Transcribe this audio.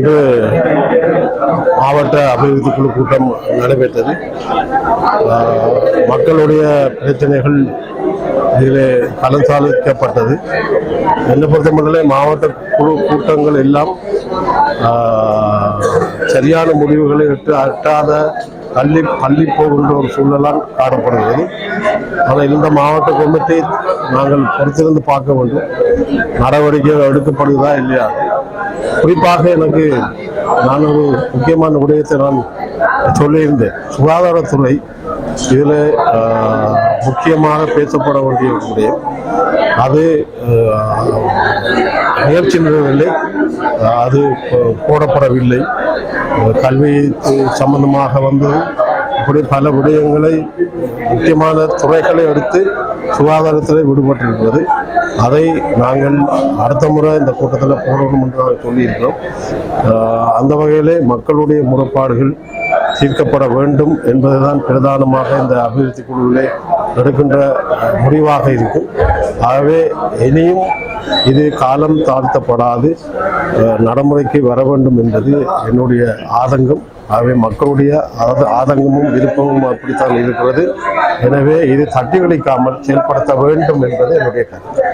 இன்று மாவட்ட அபிவிருத்தி குழு கூட்டம் நடைபெற்றது. மக்களுடைய பிரச்சனைகள் இதில் கலந்தாலிக்கப்பட்டது என்னை பொறுத்தமட்டிலே மாவட்ட குழு கூட்டங்கள் எல்லாம் சரியான முடிவுகளை எட்டு எட்டாத தள்ளி தள்ளி போகின்ற ஒரு சூழலால் காணப்படுகிறது. ஆனால் இந்த மாவட்ட குடும்பத்தை நாங்கள் பொறுத்திருந்து பார்க்க வேண்டும். நடவடிக்கை எடுக்கப்படுதா இல்லையா? குறிப்பாக எனக்கு நான் ஒரு முக்கியமான விடயத்தை நான் சொல்லியிருந்தேன். சுகாதாரத்துறை இதில் முக்கியமாக பேசப்பட வேண்டிய விடயம் அது முயற்சி நிறுவனவில்லை அது போடப்படவில்லை. கல்வி சம்பந்தமாக வந்து இப்படி பல விடயங்களை முக்கியமான துறைகளை எடுத்து சுகாதாரத்தில் விடுபட்டிருக்கிறது. அதை நாங்கள் அடுத்த முறை இந்த கூட்டத்தில் போடணும் என்று நாங்கள் சொல்லியிருக்கிறோம். அந்த வகையிலே மக்களுடைய முறைப்பாடுகள் தீர்க்கப்பட வேண்டும் என்பதுதான் பிரதானமாக இந்த அபிவிருத்தி குழுவிலே எடுக்கின்ற முடிவாக இருக்கும். ஆகவே இனியும் இது காலம் தாழ்த்தப்படாது நடைமுறைக்கு வர வேண்டும் என்பது என்னுடைய ஆதங்கம். ஆகவே மக்களுடைய ஆத- ஆதங்கமும் விருப்பமும் அப்படித்தான் இருக்கிறது. எனவே இது தட்டி கழிக்காமல் செயல்படுத்த வேண்டும் என்பது என்னுடைய கருத்து.